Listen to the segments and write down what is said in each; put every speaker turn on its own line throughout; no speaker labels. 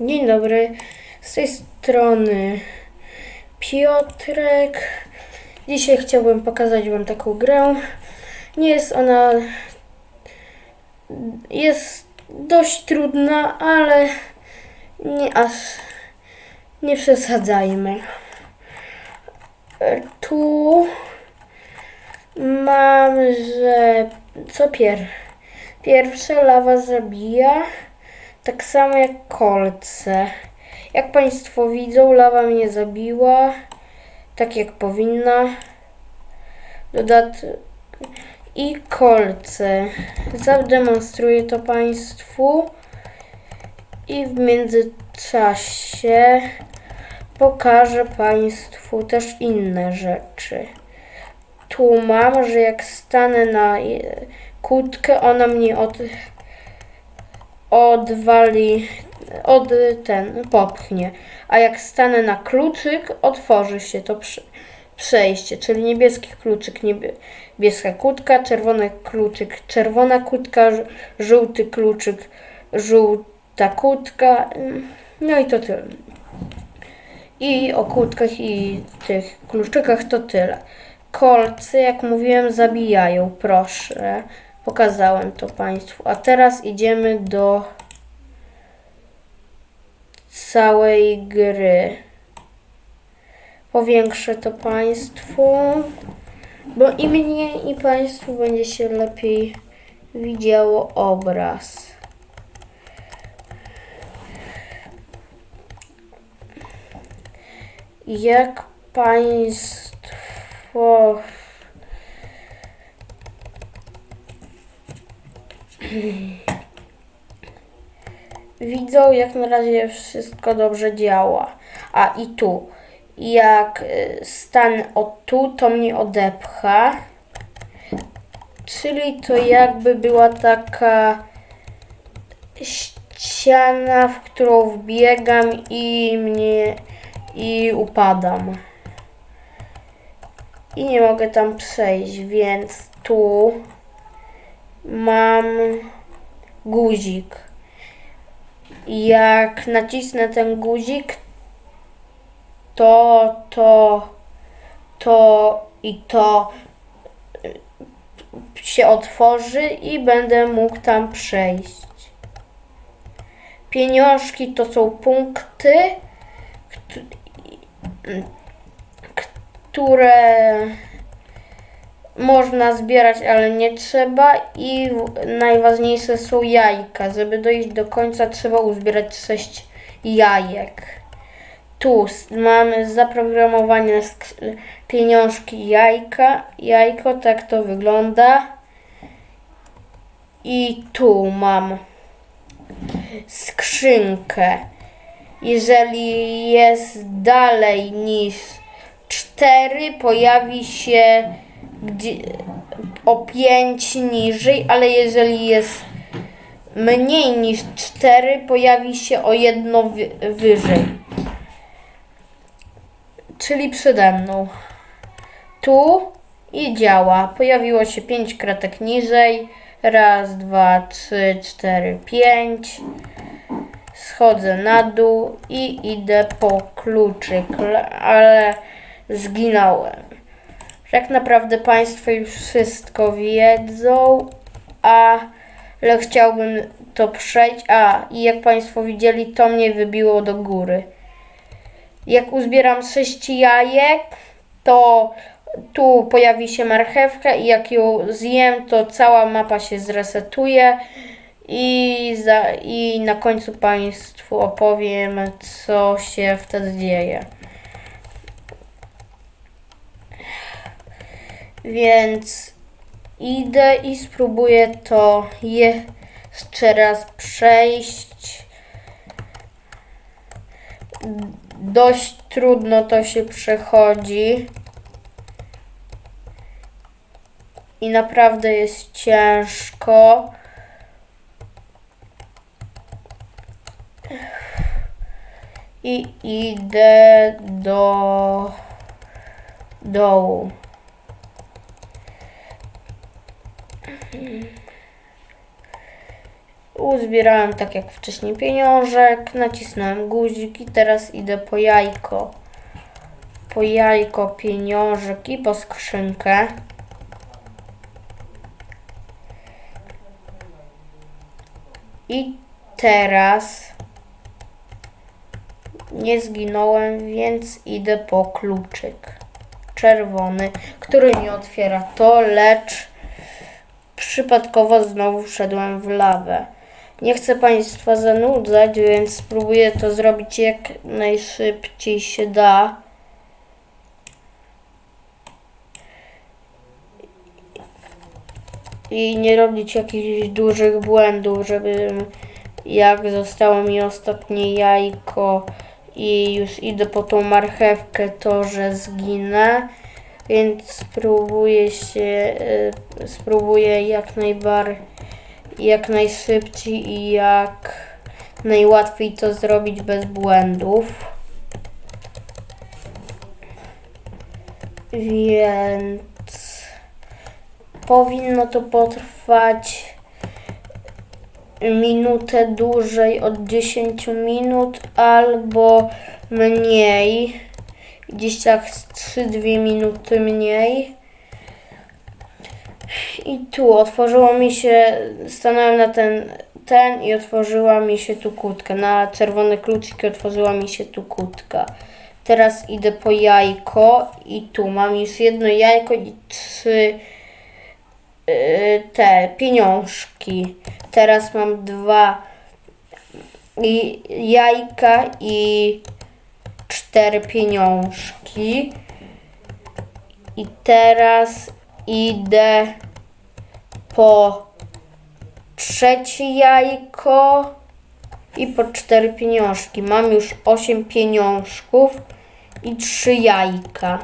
Dzień dobry, z tej strony Piotrek. Dzisiaj chciałbym pokazać Wam taką grę. Nie jest ona. Jest dość trudna, ale nie aż. Nie przesadzajmy. E, Tu mam, że co pier... pierwsze lawa zabija. Tak samo jak kolce. Jak Państwo widzą, lawa mnie zabiła. Tak jak powinna. Dodat... I kolce. Zademonstruję to Państwu. I w międzyczasie pokażę Państwu też inne rzeczy. Tu mam, że jak stanę na kłódkę, ona mnie od, odwali, od ten, popchnie. A jak stanę na kluczyk, otworzy się to prze, przejście, czyli niebieski kluczyk, niebieska kłódka, czerwony kluczyk, czerwona kłódka, żółty kluczyk, żółta kłódka. mm, No i to tyle. I o kłódkach i tych kluczykach to tyle. Kolce, jak mówiłem, zabijają, proszę. Pokazałem to Państwu. A teraz idziemy do całej gry. Powiększę to Państwu, bo i mnie, i Państwu będzie się lepiej widziało obraz. Jak Państwo widzą, jak na razie wszystko dobrze działa. A i tu, jak y, stanę o tu, to mnie odepcha. Czyli to jakby była taka ściana, w którą wbiegam i mnie i upadam. I nie mogę tam przejść, więc tu mam guzik. Jak nacisnę ten guzik, to, to, to i to się otworzy i będę mógł tam przejść. Pieniążki to są punkty, kt- które można zbierać, ale nie trzeba. I najważniejsze są jajka. Żeby dojść do końca, trzeba uzbierać 6 jajek. Tu mamy zaprogramowane sk- pieniążki jajka. Jajko, tak to wygląda. I tu mam skrzynkę. Jeżeli jest dalej niż 4, pojawi się gdzie, o 5 niżej, ale jeżeli jest mniej niż 4, pojawi się o jedno wy, wyżej. Czyli przede mną. Tu i działa. Pojawiło się 5 kratek niżej. Raz, dwa, trzy, cztery, pięć schodzę na dół i idę po kluczyk, le- ale zginąłem. Tak naprawdę Państwo już wszystko wiedzą, ale chciałbym to przejść. A, i jak Państwo widzieli, to mnie wybiło do góry. Jak uzbieram 6 jajek, to tu pojawi się marchewka i jak ją zjem, to cała mapa się zresetuje. I, za, I na końcu Państwu opowiem, co się wtedy dzieje. Więc idę i spróbuję to jeszcze raz przejść. Dość trudno to się przechodzi. I naprawdę jest ciężko. I idę do dołu. Uzbierałem tak jak wcześniej pieniążek, nacisnąłem guzik i teraz idę po jajko. Po jajko, pieniążek i po skrzynkę. I teraz nie zginąłem, więc idę po kluczyk czerwony, który nie otwiera to, lecz przypadkowo znowu wszedłem w lawę. Nie chcę Państwa zanudzać, więc spróbuję to zrobić jak najszybciej się da. I nie robić jakichś dużych błędów, żeby jak zostało mi ostatnie jajko i już idę po tą marchewkę, to że zginę. Więc spróbuję się, y, spróbuję jak najbardziej, jak najszybciej i jak najłatwiej to zrobić bez błędów. Więc powinno to potrwać minutę dłużej od 10 minut albo mniej. Gdzieś tak z 3-2 minuty mniej. I tu otworzyło mi się, stanąłem na ten, ten i otworzyła mi się tu kutka. Na czerwone kluczyki otworzyła mi się tu kutka. Teraz idę po jajko i tu mam już jedno jajko i trzy y, te pieniążki. Teraz mam dwa i jajka i cztery pieniążki. I teraz idę po trzecie jajko i po cztery pieniążki. Mam już osiem pieniążków i trzy jajka.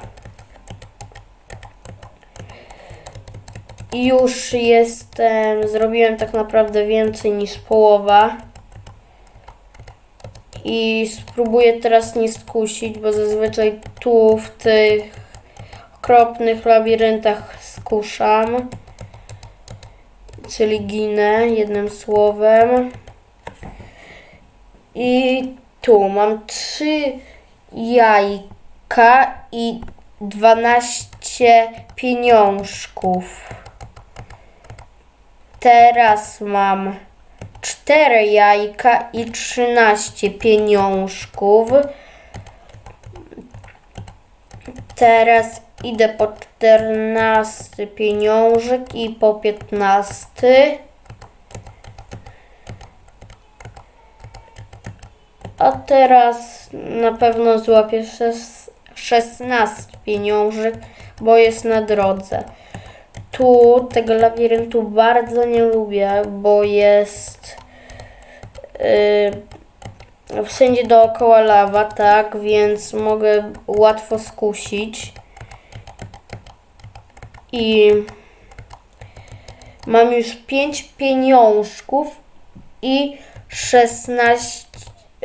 I już jestem, zrobiłem tak naprawdę więcej niż połowa. I spróbuję teraz nie skusić, bo zazwyczaj tu w tych okropnych labiryntach skuszam. Czyli ginę, jednym słowem. I tu mam trzy jajka i 12 pieniążków. Teraz mam 4 jajka i 13 pieniążków. Teraz idę po 14 pieniążek i po 15. A teraz na pewno złapię szes- 16 pieniążek, bo jest na drodze. Tu tego labiryntu bardzo nie lubię, bo jest yy, wszędzie dookoła lawa, tak, więc mogę łatwo skusić. I mam już 5 pieniążków i 16.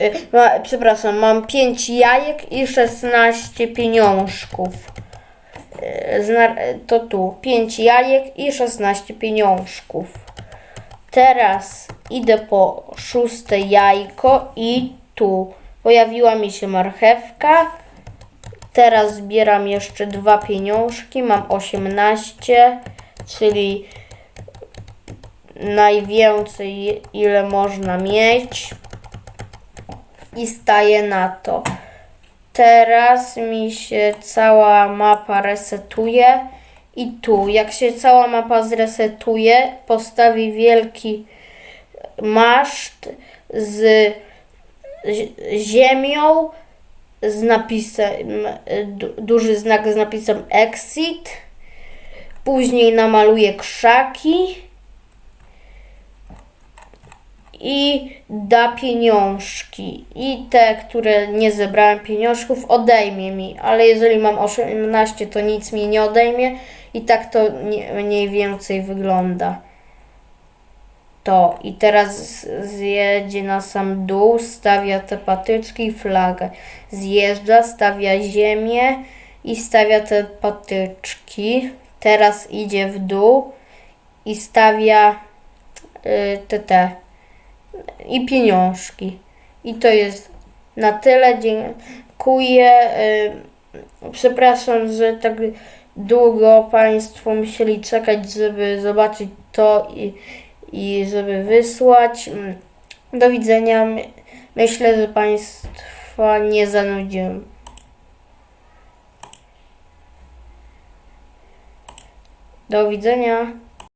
y, ma- Przepraszam, mam 5 jajek i 16 pieniążków. Y, zna- To tu 5 jajek i 16 pieniążków. Teraz idę po szóste jajko i tu pojawiła mi się marchewka. Teraz zbieram jeszcze dwa pieniążki, mam 18, czyli najwięcej ile można mieć i staję na to. Teraz mi się cała mapa resetuje i tu, jak się cała mapa zresetuje, postawi wielki maszt z zi- ziemią, z napisem, du- duży znak z napisem exit, później namaluje krzaki. I da pieniążki. I te, które nie zebrałem pieniążków, odejmie mi, ale jeżeli mam 18, to nic mi nie odejmie i tak to nie, mniej więcej wygląda. To i teraz zjedzie na sam dół, stawia te patyczki i flagę. Zjeżdża, stawia ziemię i stawia te patyczki. Teraz idzie w dół i stawia y, te te i pieniążki. I to jest na tyle. Dziękuję. Y, Przepraszam, że tak długo Państwo musieli czekać, żeby zobaczyć to i, i żeby wysłać. Mm, Do widzenia. My- Myślę, że Państwa nie zanudziłem. Do widzenia.